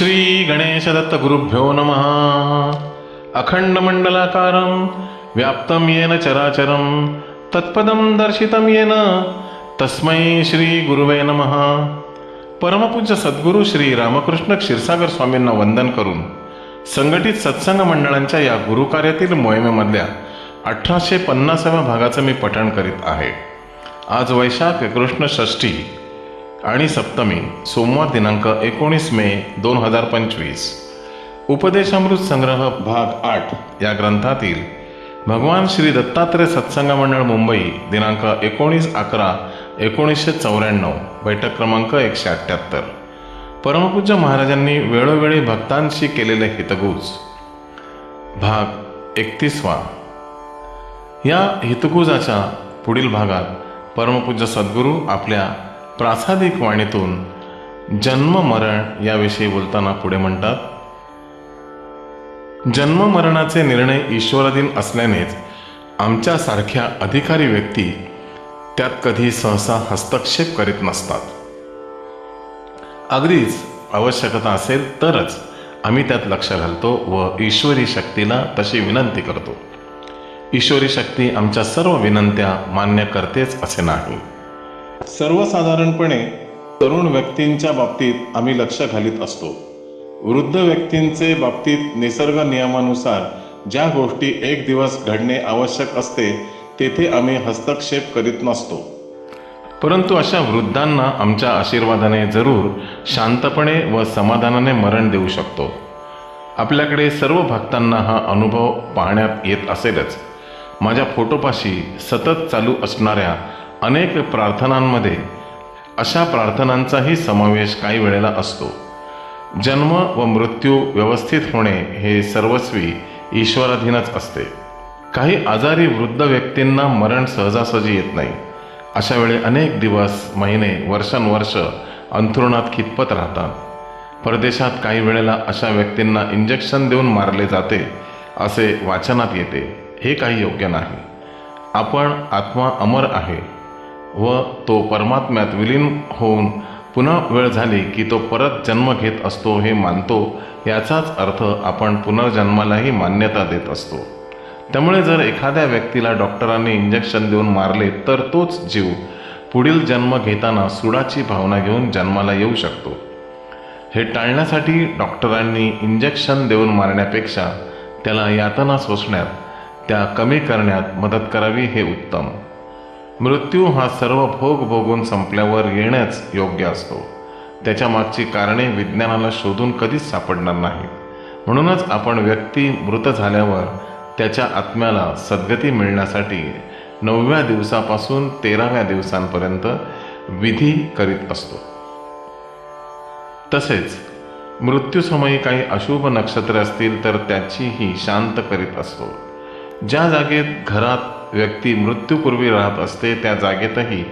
श्री गणेश दत्त गुरुभ्यो नमः। अखंडमंडलाकारं व्याप्तं येन चराचरं तत्पदं दर्शितं येन तस्मै श्री गुरुवे नमः। परमपूज्य सद्गुरू श्री रामकृष्ण क्षीरसागर स्वामींना वंदन करून संघटित सत्संग मंडळांच्या या गुरुकार्यातील मोहिमेमधल्या अठराशे पन्नासाव्या भागाचं मी पठण करीत आहे. आज वैशाख कृष्ण षष्ठी आणि सप्तमी सोमवार दिनांक एकोणीस मे दोन हजार पंचवीस. उपदेशामृत संग्रह भाग आठ या ग्रंथातील भगवान श्री दत्तात्रय सत्संग मंडळ मुंबई दिनांक एकोणीस अकरा एकोणीसशे चौऱ्याण्णव बैठक क्रमांक एकशे अठ्ठ्याहत्तर परमपूज्य महाराजांनी वेळोवेळी भक्तांशी केलेले हितगुज. भाग एकतीसवा. या हितगुजाच्या पुढील भागात परमपूज्य सद्गुरू आपल्या प्रासादिक वाणीतून जन्म मरण याविषयी बोलताना पुढे म्हणतात जन्म मरणाचे निर्णय ईश्वराधीन असल्यानेच आमच्यासारख्या अधिकारी व्यक्ती त्यात कधी सहसा हस्तक्षेप करीत नसतात. अगदीच आवश्यकता असेल तरच आम्ही त्यात लक्ष घालतो व ईश्वरी शक्तीला तशी विनंती करतो. ईश्वरी शक्ती आमच्या सर्व विनंत्या मान्य करतेच असे नाही. सर्वसाधारणपणे तरुण व्यक्तींच्या बाबतीत आम्ही लक्ष घालीत असतो. वृद्ध व्यक्तींचे बाबतीत निसर्ग नियमानुसार ज्या गोष्टी एक दिवस घडणे आवश्यक असते तेथे आम्ही हस्तक्षेप करीत नसतो. परंतु अशा वृद्धांना आमच्या आशीर्वादाने जरूर शांतपणे व समाधानाने मरण देऊ शकतो. आपल्याकडे सर्व भक्तांना हा अनुभव पाहण्यात येत असेलच. माझ्या फोटोपाशी सतत चालू असणाऱ्या अनेक प्रार्थनांमध्ये अशा प्रार्थनांचाही समावेश काही वेळेला असतो. जन्म व मृत्यू व्यवस्थित होणे हे सर्वस्वी ईश्वराधीनच असते. काही आजारी वृद्ध व्यक्तींना मरण सहजासहजी येत नाही. अशा वेळी अनेक दिवस महिने वर्षानुवर्ष अंथरुणात खितपत राहतात. परदेशात काही वेळेला अशा व्यक्तींना इंजेक्शन देऊन मारले जाते असे वाचनात येते. हे काही योग्य नाही. आपण आत्मा अमर आहे. व तो परमात्म्यात विलीन होऊन पुन्हा वेळ झाली की तो परत जन्म घेत असतो हे मानतो याचाच अर्थ आपण पुनर्जन्मालाही मान्यता देत असतो. त्यामुळे जर एखाद्या व्यक्तीला डॉक्टरांनी इंजेक्शन देऊन मारले तर तोच जीव पुढील जन्म घेताना सुडाची भावना घेऊन जन्माला येऊ शकतो. हे टाळण्यासाठी डॉक्टरांनी इंजेक्शन देऊन मारण्यापेक्षा त्याला यातना सोसण्यात त्या कमी करण्यात मदत करावी हे उत्तम. मृत्यू हा सर्व भोग भोगून संपल्यावर येण्याच योग्य असतो. त्याच्या मागची कारणे विज्ञानाला शोधून कधीच सापडणार नाहीत. म्हणूनच आपण व्यक्ती मृत झाल्यावर त्याच्या आत्म्याला सद्गती मिळण्यासाठी नवव्या दिवसापासून तेराव्या दिवसांपर्यंत विधी करीत असतो. तसेच मृत्यूसमयी काही अशुभ नक्षत्रे असतील तर त्याचीही शांत करीत असतो. ज्या जागेत घरात व्यक्ती मृत्यूपूर्वी राहत असते त्या जागेतही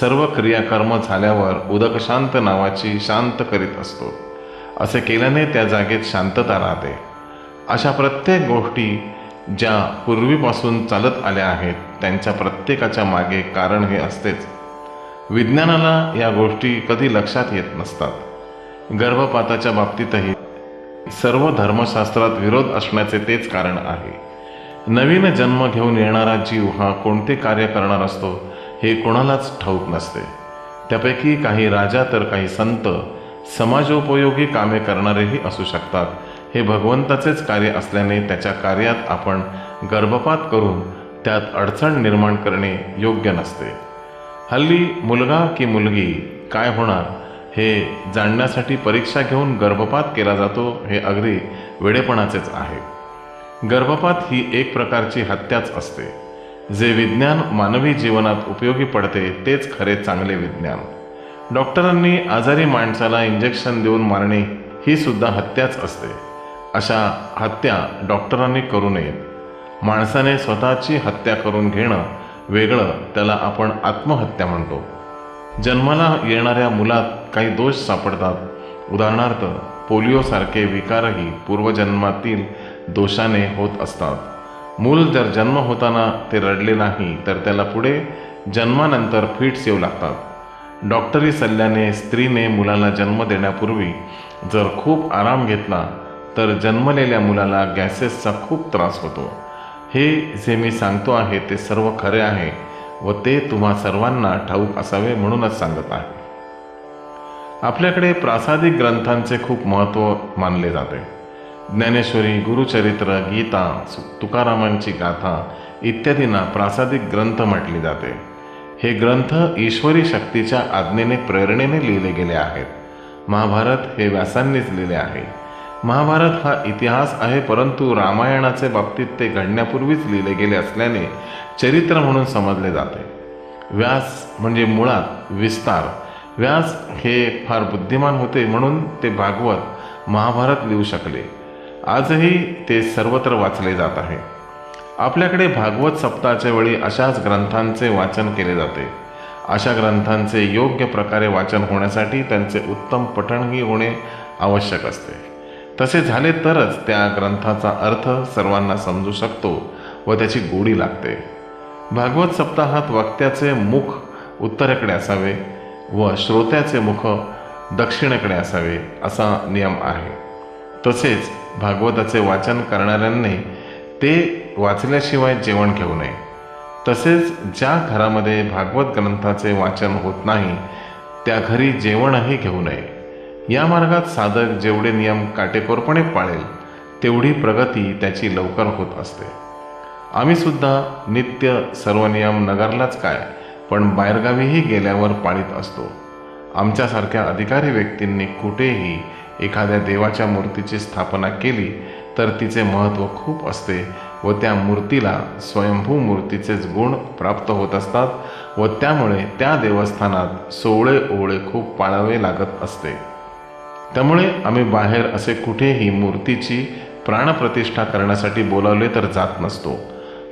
सर्व क्रियाकर्म झाल्यावर उदकशांत नावाची शांत करीत असतो. असे केल्याने त्या जागेत शांतता राहते. अशा प्रत्येक गोष्टी ज्या पूर्वीपासून चालत आल्या आहेत त्यांच्या प्रत्येकाच्या मागे कारण हे असतेच. विज्ञानाला या गोष्टी कधी लक्षात येत नसतात. गर्भपाताच्या बाबतीतही सर्व धर्मशास्त्रात विरोध असण्याचे तेच कारण आहे. नवीन जन्म घेऊन येणारा जीव हा कोणते कार्य करणार असतो हे कोणालाच ठाऊक नसते. त्यापैकी काही राजा तर काही संत समाजोपयोगी कामे करणारेही असू शकतात. हे भगवंताचेच कार्य असल्याने त्याच्या कार्यात आपण गर्भपात करून त्यात अडचण निर्माण करणे योग्य नसते. हल्ली मुलगा की मुलगी काय होणार हे जाणण्यासाठी परीक्षा घेऊन गर्भपात केला जातो हे अगदी वेडेपणाचेच आहे. गर्भपात ही एक प्रकारची हत्याच असते. जे विज्ञान मानवी जीवनात उपयोगी पडते तेच खरे चांगले विज्ञान. डॉक्टरांनी आजारी माणसाला इंजेक्शन देऊन मारणे ही सुद्धा हत्याच असते. अशा हत्या डॉक्टरांनी करू नयेत. माणसाने स्वतःची हत्या करून घेणं वेगळं त्याला आपण आत्महत्या म्हणतो. जन्माला येणाऱ्या मुलात काही दोष सापडतात. उदाहरणार्थ पोलिओसारखे विकारही पूर्वजन्मातील दोषाने होत असतात. मूल जर जन्म होताना ते रडले नाही तर त्याला पुढे जन्मानंतर फिट्स येऊ लागतात. डॉक्टरी सल्ल्याने स्त्रीने मुलाला जन्म देण्यापूर्वी जर खूप आराम घेतला तर जन्मलेल्या मुलाला गॅसेसचा खूप त्रास होतो. हे जे मी सांगतो आहे ते सर्व खरे आहे व ते तुम्हा सर्वांना ठाऊक असावे म्हणूनच सांगत आहे. आपल्याकडे प्रासादिक ग्रंथांचे खूप महत्त्व मानले जाते. ज्ञानेश्वरी गुरुचरित्र गीता सु- तुकारामांची गाथा इत्यादींना प्रासादिक ग्रंथ म्हटले जाते. हे ग्रंथ ईश्वरी शक्तीच्या आज्ञेने प्रेरणेने लिहिले गेले आहेत. महाभारत हे व्यासांनीच लिहिले आहे. महाभारत हा इतिहास आहे परंतु रामायणाचे बाबतीत ते घडण्यापूर्वीच लिहिले गेले असल्याने चरित्र म्हणून समजले जाते. व्यास म्हणजे मुळात विस्तार. व्यास हे फार बुद्धिमान होते म्हणून ते भागवत महाभारत लिहू शकले. आजही ते सर्वत्र वाचले जात आहे. आपल्याकडे भागवत सप्ताहाच्या वेळी अशाच ग्रंथांचे वाचन केले जाते. अशा ग्रंथांचे योग्य प्रकारे वाचन होण्यासाठी त्यांचे उत्तम पठणही होणे आवश्यक असते. तसे झाले तरच त्या ग्रंथाचा अर्थ सर्वांना समजू शकतो व त्याची गोडी लागते. भागवत सप्ताहात वक्त्याचे मुख उत्तरेकडे असावे व श्रोत्याचे मुख दक्षिणेकडे असावे असा नियम आहे. तसेच भागवताचे वाचन करणाऱ्यांनी ते वाचल्याशिवाय जेवण घेऊ नये. तसेच ज्या घरामध्ये भागवत ग्रंथाचे वाचन होत नाही त्या घरी जेवणही घेऊ नये. या मार्गात साधक जेवढे नियम काटेकोरपणे पाळेल तेवढी प्रगती त्याची लवकर होत असते. आम्ही सुद्धा नित्य सर्व नियम नगरलाच काय पण बाहेरगावीही गेल्यावर पाळीत असतो. आमच्यासारख्या अधिकारी व्यक्तींनी कुठेही एखाद्या देवाच्या मूर्तीची स्थापना केली तर तिचे महत्त्व खूप असते व त्या मूर्तीला स्वयंभू मूर्तीचेच गुण प्राप्त होत असतात व त्यामुळे त्या देवस्थानात सोवळे ओवळे खूप पाळावे लागत असते. त्यामुळे आम्ही बाहेर असे कुठेही मूर्तीची प्राणप्रतिष्ठा करण्यासाठी बोलावले तर जात नसतो.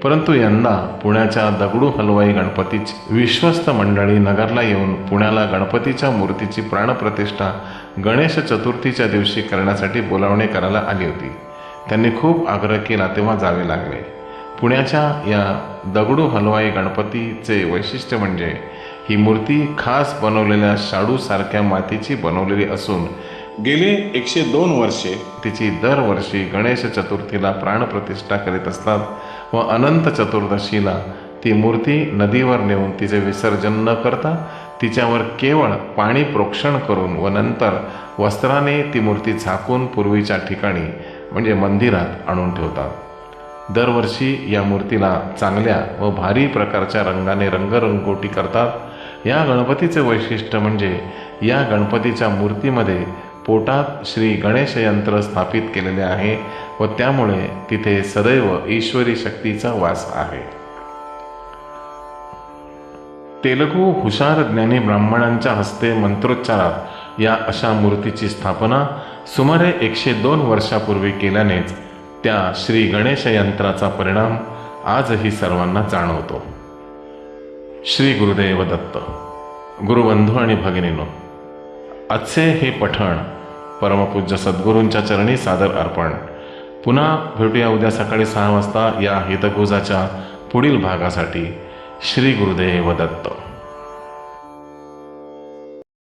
परंतु यंदा पुण्याच्या दगडू हलवाई गणपतीची विश्वस्त मंडळी नगरला येऊन पुण्याला गणपतीच्या मूर्तीची प्राणप्रतिष्ठा गणेश चतुर्थीच्या दिवशी करण्यासाठी बोलावणे करायला आली होती. त्यांनी खूप आग्रह केला तेव्हा जावे लागले. पुण्याच्या या दगडू हलवाई गणपतीचे वैशिष्ट्य म्हणजे ही मूर्ती खास बनवलेल्या शाडूसारख्या मातीची बनवलेली असून गेले एकशे दोन वर्षे तिची दरवर्षी गणेश चतुर्थीला प्राणप्रतिष्ठा करीत असतात व अनंत चतुर्दशीला ती मूर्ती नदीवर नेऊन तिचे विसर्जन न करता तिच्यावर केवळ पाणी प्रोक्षण करून व नंतर वस्त्राने ती मूर्ती झाकून पूर्वीच्या ठिकाणी म्हणजे मंदिरात आणून ठेवतात. दरवर्षी या मूर्तीला चांगल्या व भारी प्रकारच्या रंगाने रंगरंगोटी करतात. या गणपतीचे वैशिष्ट्य म्हणजे या गणपतीच्या मूर्तीमध्ये पोटात श्री गणेश यंत्र स्थापित केलेले आहे व त्यामुळे तिथे सदैव ईश्वरी शक्तीचा वास आहे. तेलगू हुशार ज्ञानी ब्राह्मणांच्या हस्ते मंत्रोच्चारात या अशा मूर्तीची स्थापना सुमारे एकशे दोन वर्षापूर्वी केल्यानेच त्या श्री गणेश यंत्राचा परिणाम आजही सर्वांना जाणवतो. श्री गुरुदेव दत्त गुरुबंधू आणि भगिनीनो आजचे हे पठण परमपूज्य सद्गुरूंच्या चरणी सादर अर्पण. पुन्हा भेटूया उद्या सकाळी सहा वाजता या हितगुजाच्या पुढील भागासाठी. श्री गुरुदेव दत्त